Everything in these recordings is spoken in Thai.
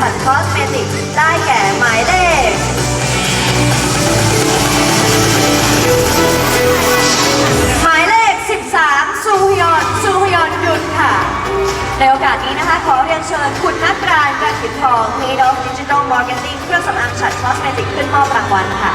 ฉัด Cosmetics ได้แก่หมายเลขหมายเลข 13 ซูฮยอนซูฮยอนยุนค่ะ ในโอกาสนี้นะคะ ขอเรียนเชิญคุณนักรานการขิดทอง Head of Digital Marketing เครื่องสำอางฉัด Cosmetics ขึ้นมอบรางวัลค่ะ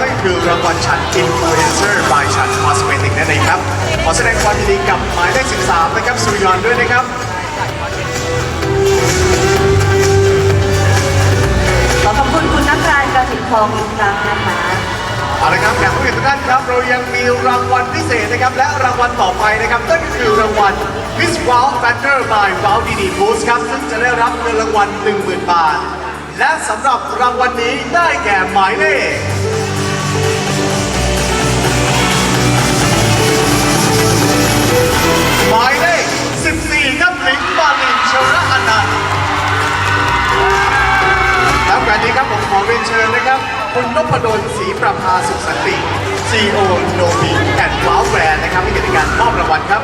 นะครับนั่นก็คือรางวัลฉัน Influencer by ฉัน Cosmetic นั่นเองครับขอแสดงความยินดีกับหมายเลข 13 นะครับสุริยอนด้วยนะครับขอขอบคุณคุณนักรานการขิดทองอีกครั้งนะคะเอาละครับแขกผู้เกียรติทุกท่านครับเรายังมีรางวัลพิเศษนะครับและรางวัลต่อไปนะครับนั่นก็คือรางวัล Miss Wow Factor by Wow Didi Boost ครับซึ่งจะได้รับเงินรางวัล 10,000 บาท และสำหรับรางวัลนี้ได้แก่หมายเลข ชระอนันต์แล้วการนี้ครับผมขอเรียนเชิญนะครับ คุณนพดลศรีประภาสุขสันติ CEO โนบีแอนด์ว้าวแบรนด์นะครับที่จะในการมอบรางวัลครับ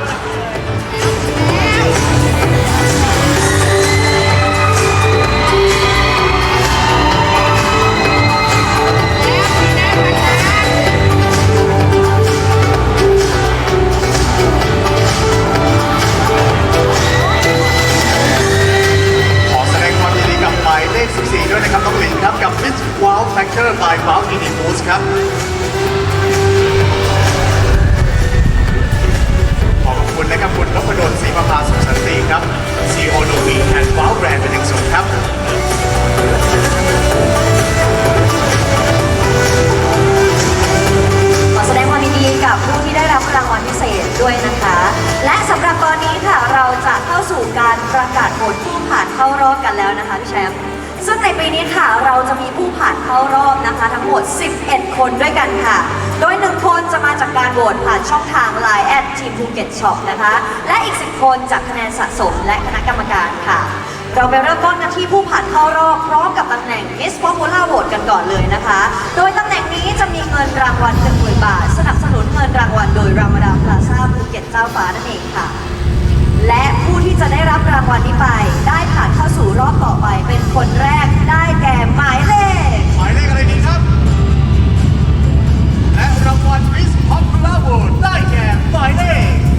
อบนะคะทั้งหมด 11 คนด้วยกันค่ะ โดยหนึ่งคนจะมาจากการโหวตผ่านช่องทาง Line แอดทีมภูเก็ตช็อปนะคะ และอีก 10 คนจากคะแนนสะสมและคณะกรรมการค่ะ เราไปเริ่มต้นกันที่ผู้ผ่านเข้ารอบพร้อมกับตำแหน่ง Miss Popular Vote กันก่อนเลยนะคะ โดยตำแหน่งนี้จะมีเงินรางวัล10,000บาท สนับสนุนเงินรางวัลโดยรามาดาพลาซ่าภูเก็ตเจ้าฟ้านั่นเองค่ะและผู้ที่จะได้รับรางวัลนี้ไป ได้ผ่านเข้าสู่รอบต่อไปเป็นคนแรกได้แก่หมายเลข และรางวัล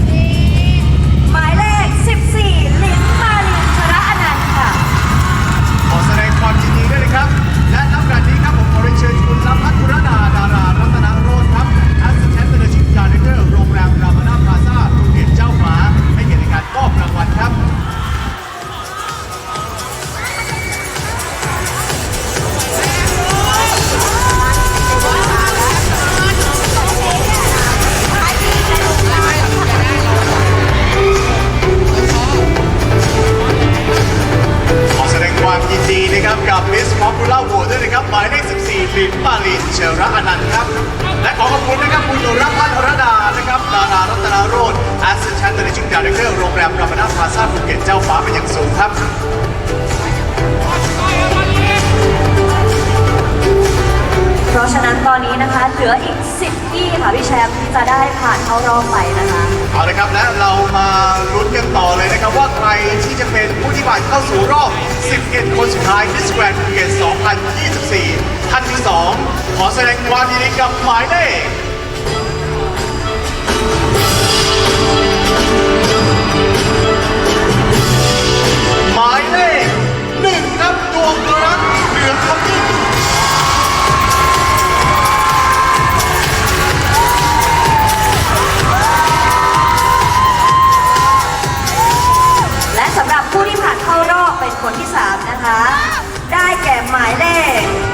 จะได้ผ่านเข้ารอบไปนะคะเอาละครับและเรามาลุ้นกันต่อเลยนะครับว่าใครที่จะเป็นผู้ที่ผ่านเข้าสู่รอบ 11 คนสุดท้าย Miss Grand Phuket 2024 ท่านที่ 2 ขอแสดงความยินดีกับหมายเลขหมายเลขหนึ่งครับดวงรักเหลืองขมิ้นแที่ผ่านเข้ารอบเป็นคนที่ 3 นะคะ ได้แก่หมายเลข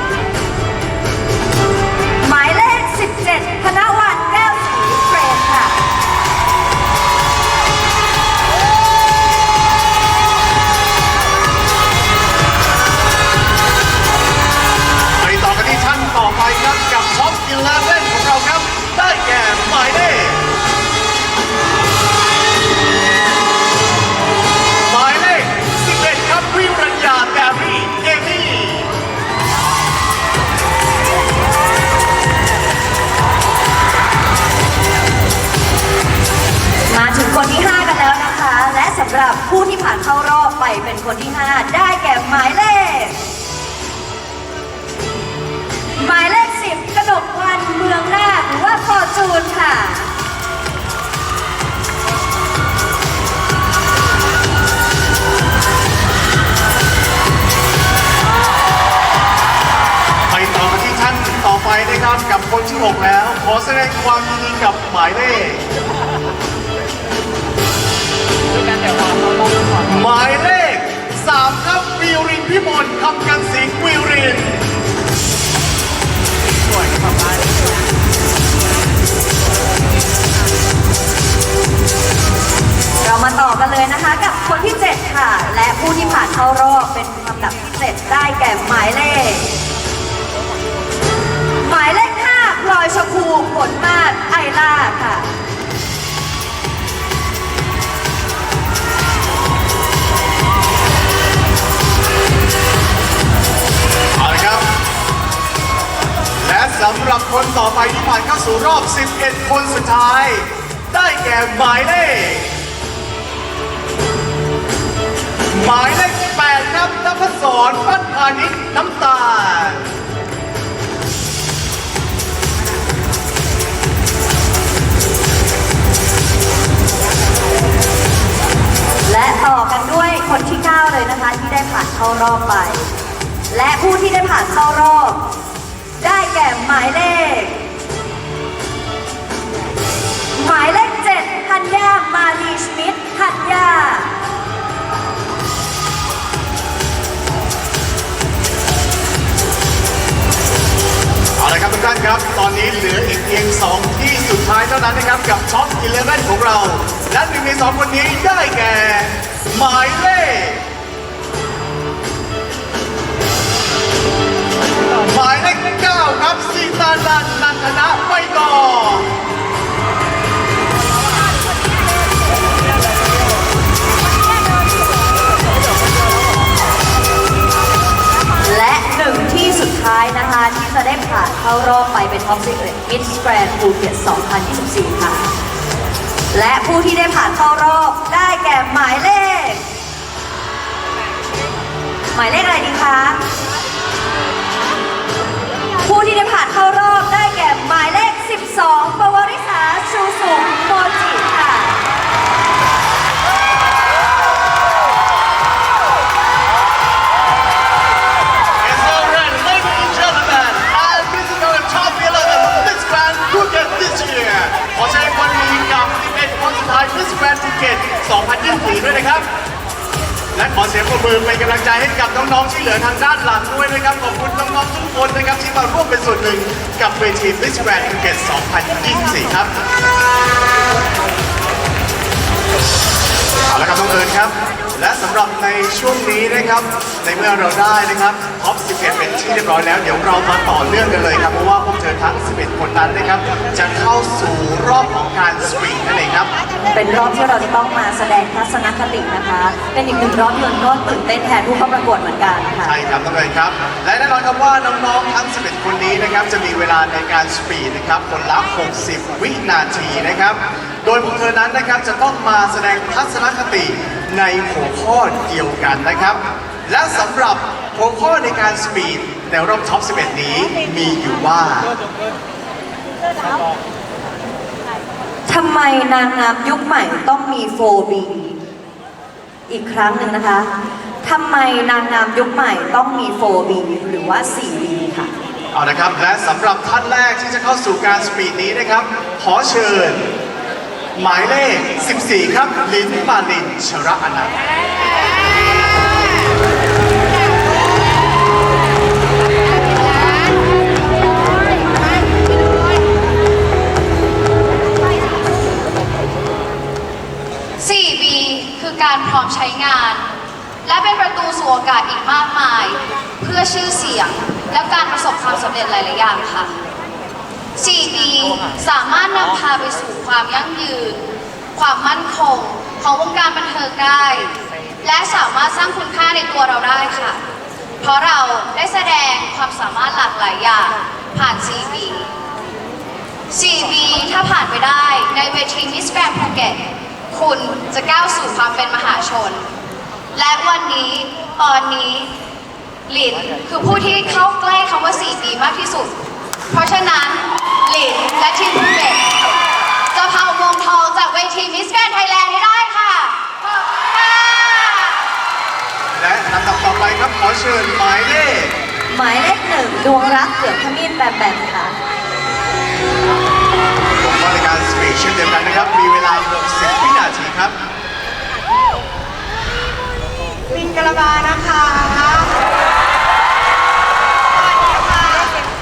ไปนะครับกับคนที่ 6 แล้ว ขอแสดงความยินดีกับหมายเลขหมายเลขสามครับวิวรินพิมลคำกันสิงห์วิวรินเรามาต่อกันเลยนะคะกับคนที่ 7 ค่ะ และผู้ที่ผ่านเข้ารอบเป็นลำดับที่ 7 ได้แก่หมายเลขหมายเลข5 พลอยชมพูผลมาศไอล่าค่ะเอาละครับ และสำหรับคนต่อไปที่ผ่านเข้าสู่รอบ 11 คนสุดท้าย ได้แก่หมายเลขหมายเลข8ครับนภศรปั้นพาณิชย์น้ำตาล และต่อกันด้วยคนที่ 9 เลยนะคะที่ได้ผ่านเข้ารอบไป และผู้ที่ได้ผ่านเข้ารอบ ได้แก่หมายเลข หมายเลข7ธัญญามารีชมิดธัญญาเอาละครับทุกท่านครับ ตอนนี้เหลืออีกเพียง2 ท้ายเท่านั้นนะครับกับช็อป11ของเรา และหนึ่งในสองคนนี้ได้แก่ หมายเลขหมายเลขเก้าครับสีตานันนันทนะไปก่อ ท้ายนะคะ ที่จะได้ผ่านเข้ารอบไปเป็นท็อป11 Miss Grand Phuket 2024 ค่ะ และผู้ที่ได้ผ่านเข้ารอบได้แก่หมายเลข หมายเลขอะไรดีคะ บมือเป็นกำลังใจให้กับน้องๆที่เหลือทางด้านหลังด้วยนะครับ ขอบคุณน้องๆทุกคนนะครับที่มาร่วมเป็นส่วนหนึ่งกับเวที Miss Grand Phuket 2024 ครับเอาละครับน้องเอิญครับ และสำหรับในช่วงนี้นะครับ ในเมื่อเราได้นะครับท็อป11เป็นที่เรียบร้อยแล้ว เดี๋ยวเรามาต่อเนื่องกันเลยครับ เพราะว่า เธอทั้ง 11 คนนั้นนะครับ จะเข้าสู่รอบของการสปริงนั่นเองครับ เป็นรอบที่เราจะต้องมาแสดงทัศนคตินะคะ เป็นอีกหนึ่งรอบที่มันก็ตื่นเต้นแทนผู้เข้าประกวดเหมือนกันค่ะ ใช่ครับน้องเอิญครับ และแน่นอนครับว่าน้องๆทั้ง 11 คนนี้นะครับจะมีเวลาในการสปีดนะครับคนละ 60 วินาทีนะครับ โดยพวกเธอนั้นนะครับจะต้องมาแสดงทัศนคติในหัวข้อเดียวกันนะครับ และสำหรับหัวข้อในการสปีด ในรอบท็อป 11 นี้มีอยู่ว่าทำไมนางงามยุคใหม่ต้องมี 4B อีกครั้งหนึ่งนะคะทำไมนางงามยุคใหม่ต้องมี 4B หรือว่า 4B ค่ะเอาละครับและสำหรับท่านแรกที่จะเข้าสู่การสปีดนี้นะครับ ขอเชิญ หมายเลข 14 ครับ ลินปาลินชระอนันต์ การพร้อมใช้งาน และเป็นประตูสู่โอกาสอีกมากมาย เพื่อชื่อเสียงและการประสบความสำเร็จหลายๆอย่างค่ะ 4B สามารถนำพาไปสู่ความยั่งยืน ความมั่นคงของวงการบันเทิงได้ และสามารถสร้างคุณค่าในตัวเราได้ค่ะ เพราะเราได้แสดงความสามารถหลากหลายอย่างผ่าน 4B 4B ถ้าผ่านไปได้ในเวที Miss Grand Phuket ค คุณ จะก้าวสู่ความเป็นมหาชน และวันนี้ตอนนี้หลินคือผู้ที่เข้าใกล้คำว่า 4 ปีมากที่สุด เพราะฉะนั้นหลินและทีมภูเก็ตจะพาวงทองจากเวทีมิสแกรนไทยแลนด์ให้ได้ค่ะขอบคุณค่ะและลำดับต่อไปครับขอเชิญหมายเลขหมายเลขหนึ่งดวงรักเกือบขมิ้นแบมแบมค่ะลงรายการสเปเชียลเดียวกันนะครับ มีเวลา 60วิ นาทีครับมินกะลาบานะคะสวัสดีค่ะ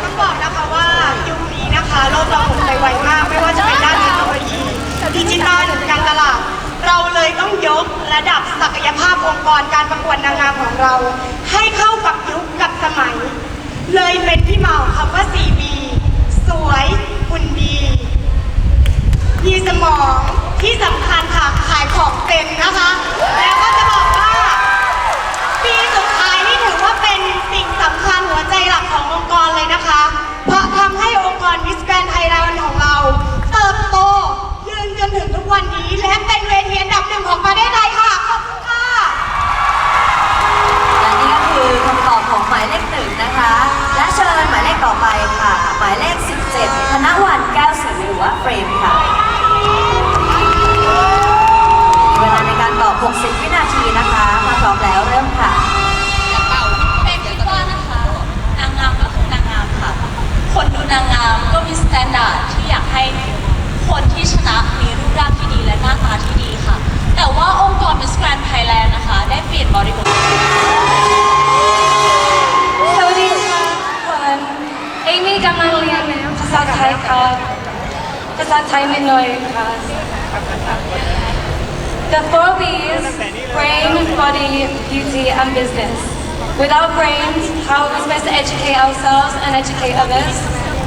ต้องบอกนะคะว่ายุคนี้นะคะโลกเราหมุนไปไวมาก ไม่ว่าจะเป็นด้านเทคโนโลยีดิจิทัลการตลาด เราเลยต้องยกระดับศักยภาพองค์กรการประกวดนางงามของเรา ให้เข้ากับยุคกับสมัย เลยเป็นที่มาของคำว่า 4B สวยหุ่นดี มีสมองที่สำคัญค่ะขายของเป็นนะคะ แล้วก็จะบอกว่า ปีสุดท้ายนี่ถือว่าเป็นสิ่งสำคัญหัวใจหลักขององค์กรเลยนะคะ เพราะทำให้องค์กรมิสแกรนไทยแลนด์ของเรา เติบโตยืนจนถึงทุกวันนี้ และเป็นเวทีอันดับหนึ่งของประเทศไทยค่ะขอบคุณค่ะและนี่ก็คือคำตอบของหมายเลขหนึ่งนะคะ และเชิญหมายเลขต่อไปค่ะ หมายเลข 17ธนวันแก้วศรีหรือว่าเฟรมค่ะ ลี่ยนบริบท สวัสดีค่ะทุกคนเอมี่กำลังเรียนภาษาไทยค่ะภาษาไทยนิดหน่อยค่ะ The four B's brain, body, beauty and business. Without brains, how are we supposed to educate ourselves and educate others?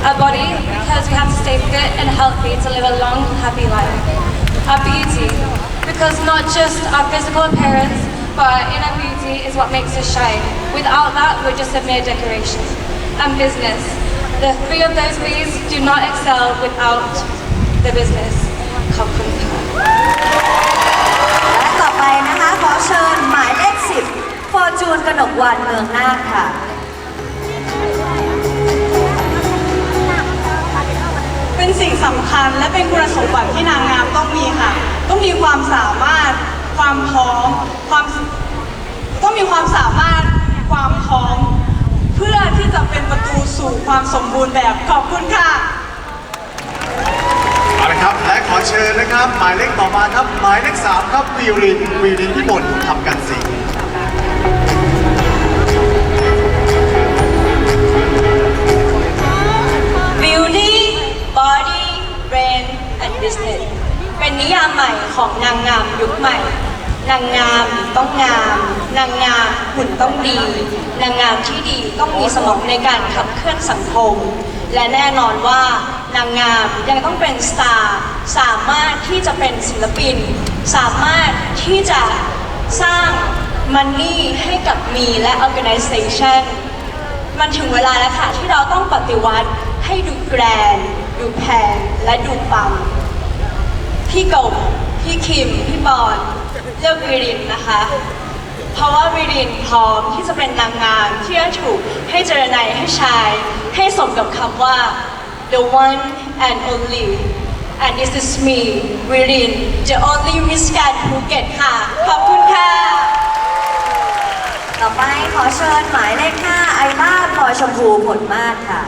Our body, because we have to stay fit and healthy to live a long, happy life. Our beauty, because not just our physical appearance, but our inner beauty is what makes us shine. Without that, we're just a mere decoration. And business. The three of those B's do not excel without the business. ขอบคุณค่ะและต่อไปนะคะ ขอเชิญหมายเลข10ฟอร์จูนกนกวันเมืองนาคค่ะ เป็นสิ่งสำคัญและเป็นคุณสมบัติที่นางงามต้องมีค่ะ ต้องมีความสามารถ ความพร้อมความต้องมีความสามารถความพร้อม เพื่อที่จะเป็นประตูสู่ความสมบูรณ์แบบขอบคุณค่ะเอาละครับและขอเชิญนะครับ หมายเลขต่อมาครับหมายเลข3ครับวิวรินวิวรินพิมลทำกันสิ ดีนางงามที่ดีต้องมีสมองในการขับเคลื่อนสังคม และแน่นอนว่านางงามยังต้องเป็นสตาร์สามารถที่จะเป็นศิลปิน สามารถที่จะสร้างมันนี่ให้กับมีและ organization มันถึงเวลาแล้วค่ะ ที่เราต้องปฏิวัติให้ดูแกรนดูแพงและดูปัง พี่กบพี่คิม พี่บอลเลือกวีรินนะคะ เพราะว่าวีรินพร้อมที่จะเป็นนางงามที่จะถูกให้เจรไนให้ชาย ให้สมกับคำว่า the one and only and this is me วีริน the only Miss Grand Phuket ค่ะ ขอบคุณค่ะ ต่อไปขอเชิญหมายเลข5ไอล่าพลอยชมพูผลมากค่ะ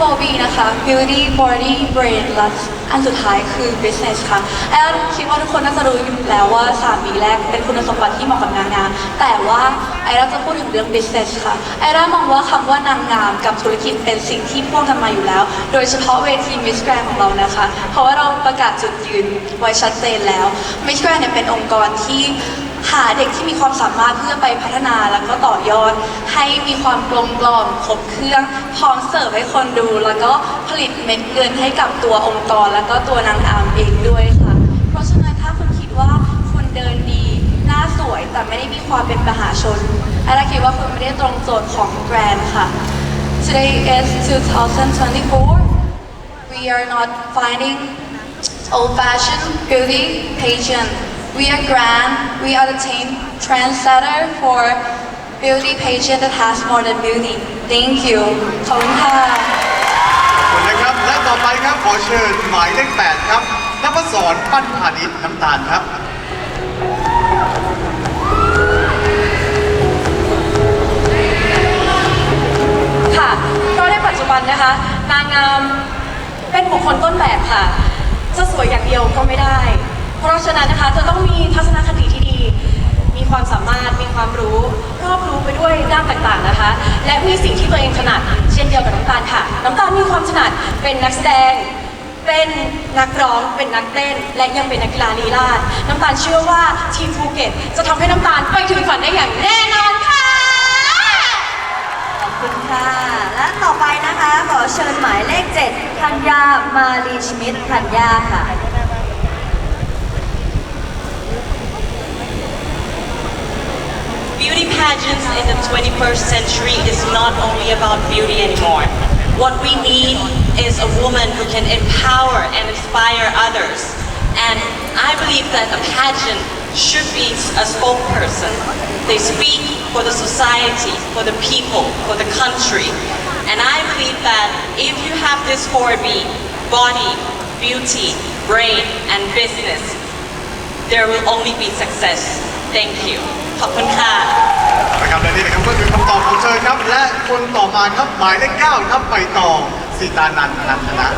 4B นะคะ Beauty Body Brain และอันสุดท้ายคือ Business ค่ะแอนคิดว่าทุกคนน่าจะรู้อยู่แล้วว่า 3B แรกเป็นคุณสมบัติที่เหมาะกับนางงาม แต่ว่าไอราจะพูดถึงเรื่อง Business ค่ะ ไอรามองว่าคำว่านางงามกับธุรกิจเป็นสิ่งที่พ่วงกันมาอยู่แล้ว โดยเฉพาะเวที Miss Grand ของเรานะคะ เพราะว่าเราประกาศจุดยืนไว้ชัดเจนแล้ว Miss Grand เนี่ยเป็นองค์กรที่ หาเด็กที่มีความสามารถเพื่อไปพัฒนาแล้วก็ต่อยอด ให้มีความกลมกล่อมครบเครื่องพร้อมเสิร์ฟให้คนดู แล้วก็ผลิตเม็ดเงินให้กับตัวองค์กร แล้วก็ตัวนางงามเองด้วยค่ะ เพราะฉะนั้นถ้าคุณคิดว่าคุณเดินดีหน้าสวยแต่ไม่ได้มีความเป็นมหาชนอ้ละคิดว่าคุณไม่ได้ตรงโจทย์ของแบรนด์ค่ะ Today is 2024. We are not finding old-fashioned beauty pageant. We are grand. We are the team trendsetter for beauty pageant that has more than beauty. Thank you. ขอบคุณค่ะ ขอบคุณนะครับ และต่อไปครับขอเชิญหมายเลขแปดครับนภศรปั้นพาณิชย์น้ำตาลครับ ค่ะเพราะในปัจจุบันนะคะ นางงามเป็นบุคคลต้นแบบค่ะ จะสวยอย่างเดียวก็ไม่ได้เพ ราะฉะนั้นนะคะจะต้องมีทัศนคติที่ดี มีความสามารถ มีความรู้ รอบรู้ไปด้วยด้านต่างๆนะคะ และมีสิ่งที่ตัวเองถนัด เช่นเดียวกับน้ำตาลค่ะ น้ำตาลมีความถนัดเป็นนักแสดง เป็นนักร้อง เป็นนักเต้น และยังเป็นนักกีฬาลีลาศน้ำตาลเชื่อว่าทีมภูเก็ต จะทำให้น้ำตาลไปถึงฝันได้อย่างแน่นอนค่ะ ขอบคุณค่ะ และต่อไปนะคะขอเชิญหมายเลข 7 ธัญญา มาลีชมิดธัญญาค่ะ pageants in the 21st century is not only about beauty anymore. What we need is a woman who can empower and inspire others. And I believe that a pageant should be a spokesperson. They speak for the society, for the people, for the country. And I believe that if you have this 4B, body, beauty, brain, and business, there will only be success. Thank you. ขอบคุณค่ะนะครับและนี่นะครับก็คือคำตอบของเธอครับ และคนต่อมาครับหมายเลขเก้าครับใบตองสีตานันท์อนันทนะ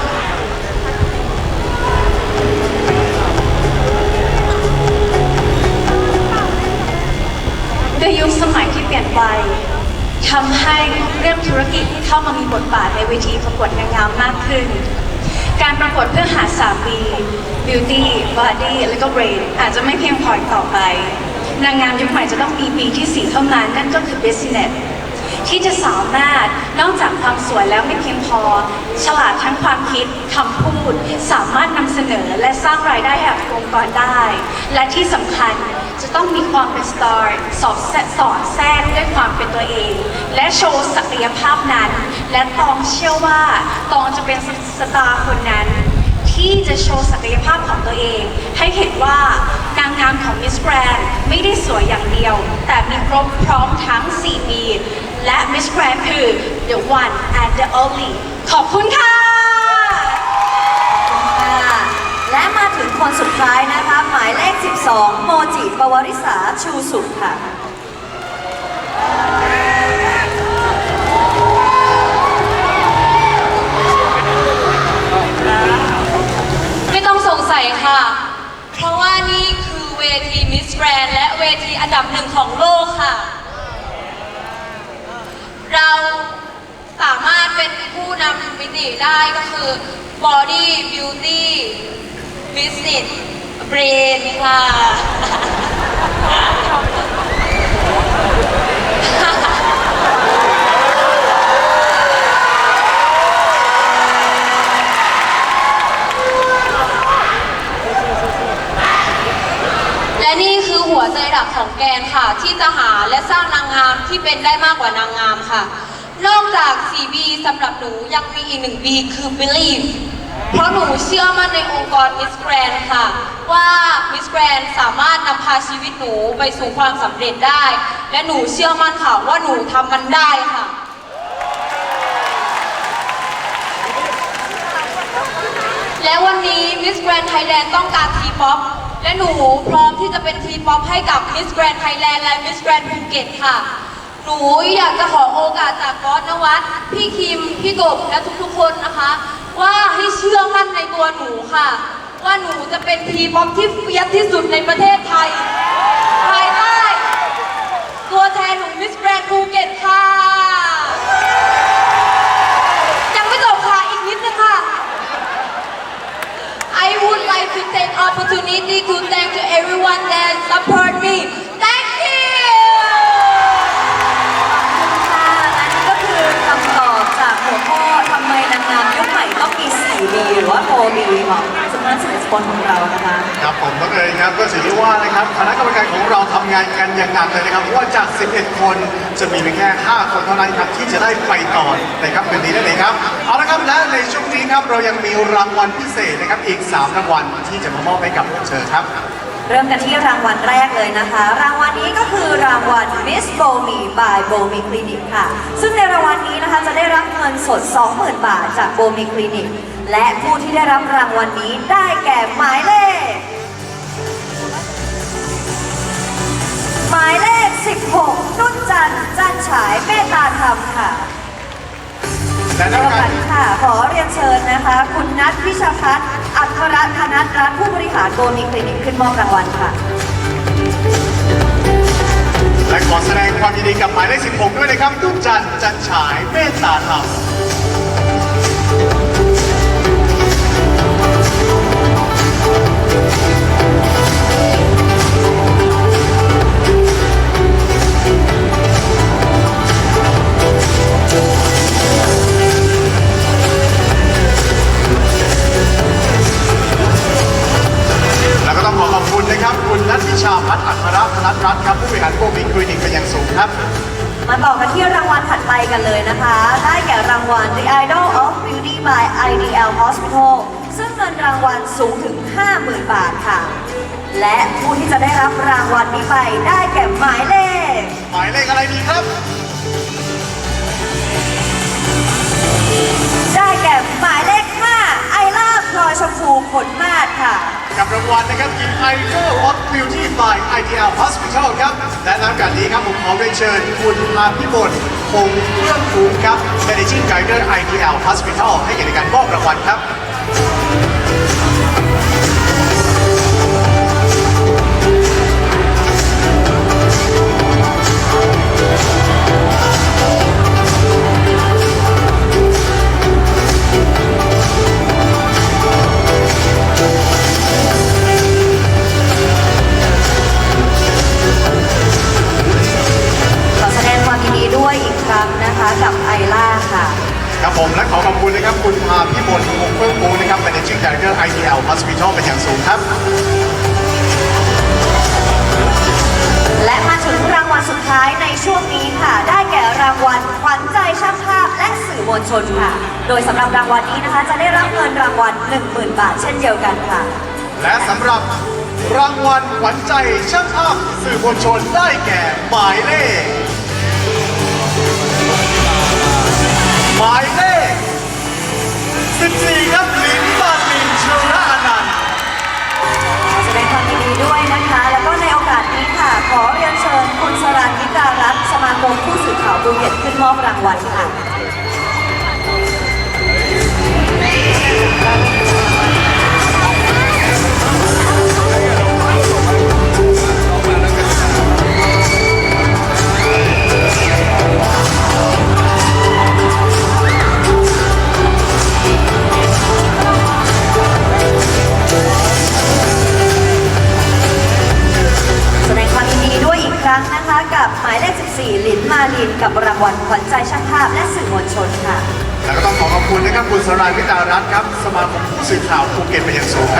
ด้วยยุคสมัยที่เปลี่ยนไปทำให้เรื่องธุรกิจเข้ามามีบทบาทในเวทีประกวดนางงามมากขึ้น การประกวดเพื่อหาสามี beauty body และก็ brain อาจจะไม่เพียงพออีกต่อไป นางงามยุคใหม่จะต้องมีปีที่สี่เท่านั้น นั่นก็คือ business ที่จะสามารถนอกจากความสวยแล้วไม่เพียงพอ ฉลาดทั้งความคิดคำพูด สามารถนำเสนอและสร้างรายได้ให้กับองค์กรได้ และที่สำคัญจะต้องมีความเป็นสตาร์สอบแสอดแทรกด้วยความเป็นตัวเอง และโชว์ศักยภาพนั้น และตองเชื่อว่าตองจะเป็นสตาร์คนนั้น ที่จะโชว์ศักยภาพของตัวเอง ให้เห็นว่านางงามของ Miss Grand ไม่ได้สวยอย่างเดียว แต่มีครบพร้อมทั้ง 4 ปี และ Miss Grand คือ the one and the only ขอบคุณค่ะค่ะและมาถึงคนสุดท้ายนะคะ หมายเลข 12 โมจิ ปวริษา ชูสุขค่ะ ไม่ต้องสงสัยค่ะ เพราะว่านี่คือเวที Miss Grand และเวทีอันดับหนึ่งของโลกค่ะ เราสามารถเป็นผู้นำมิติได้ก็คือ Body Beauty Business Brain ค่ะนี่คือหัวใจหลักของแก นค่ะ ที่จะหาและสร้างนางงามที่เป็นได้มากกว่านางงามค่ะ นอกจาก 4B สำหรับหนูยังมีอีกหนึ่ง B คือ believe เพราะหนูเชื่อมั่นในองค์กร Miss Grand ค่ะ ว่า Miss Grand สามารถนำพาชีวิตหนูไปสู่ความสำเร็จได้ และหนูเชื่อมั่นค่ะว่าหนูทำมันได้ค่ะและวันนี้ Miss Grand Thailand ต้องการทีป๊อป และหนูพร้อมที่จะเป็นทีป๊อปให้กับ Miss Grand Thailand และ Miss Grand ภูเก็ตค่ะ หนูอยากจะขอโอกาสจากบอสนวัตพี่คิม พี่กบและทุกๆคนนะคะ ว่าให้เชื่อมั่นในตัวหนูค่ะ ว่าหนูจะเป็นทีป๊อปที่เฟียสที่สุดในประเทศไทยภายใต้ตัวแทนของ Miss Grand ภู opportunity to thank to everyone that support me. หรือคำตอบจากหัวข้อทำไมนางงามยุคใหม่ต้องมีสี 4B หรือว่า 4B ของสำนักสินคนของเรานะคะครับผมก็เลยครับก็ถือได้ว่านะครับคณะกรรมการของเราทำงานกันอย่างหนักเลยนะครับเพราะว่าจาก 11 คนจะมีเพียงแค่ 5 คนเท่านั้นครับที่จะได้ไปต่อนนครับเป็นนี้นั่นเองครับเอาละครับและในช่วงนี้ครับเรายังมีรางวัลพิเศษนะครับอีก 3 รางวัลที่จะมามอบให้กับพวกเธอครับ เริ่มกันที่รางวัลแรกเลยนะคะ รางวัลนี้ก็คือรางวัล Miss b o m i by b o m i Clinic ค่ะ ซึ่งในรางวัลนี้นะคะจะได้รับเงินสด 20,000 บาทจาก b o m i Clinic และผู้ที่ได้รับรางวัลนี้ได้แก่หมายเลข หมายเลข 16 นุ่นจันจันฉายเมตตาธรรมค่ะ และในนักโอกาการสนี้ค่ะ ขอเรียนเชิญนะคะ คุณนัทวิชาพัฒน์อัครธนัทรัตน์ผู้บริหารโกมิคลินิกขึ้นมอบรางวัลค่ะ และขอแสดงความยินดีกับหมายเลข16 ด้วยนะครับ ทุกจันทร์จันฉายเมตตาธรรม อเรียนเชิญคุณมาพิบลคงเพื่องภูมิครับ Managing Director IPL Hospital ให้เกียรติในการมอบรางวัลครับ นะคะกับไอล่าค่ะ ครับผมและขอขอบคุณนะครับคุณพาพิบลคงเพื่องภูมินะครับ Managing Director IDL Hospital เป็นอย่างสูงครับ และมาถึงรางวัลสุดท้ายในช่วงนี้ค่ะ ได้แก่รางวัลขวัญใจช่างภาพและสื่อมวลชนค่ะ โดยสำหรับรางวัลนี้นะคะ จะได้รับเงินรางวัล 10,000 บาท เช่นเดียวกันค่ะ และสำหรับรางวัลขวัญใจช่างภาพสื่อมวลชนได้แก่หมายเลข หมายเลข14ครับลินบาลินชราอนันต์ขอแสดงความยินดีด้วยนะคะ แล้วก็ในโอกาสนี้ค่ะ ขอเรียนเชิญคุณสรันนิการัตน์สมาคมผู้สื่อข่าวภูเก็ตขึ้นมอบรางวัลค่ะ อข่าว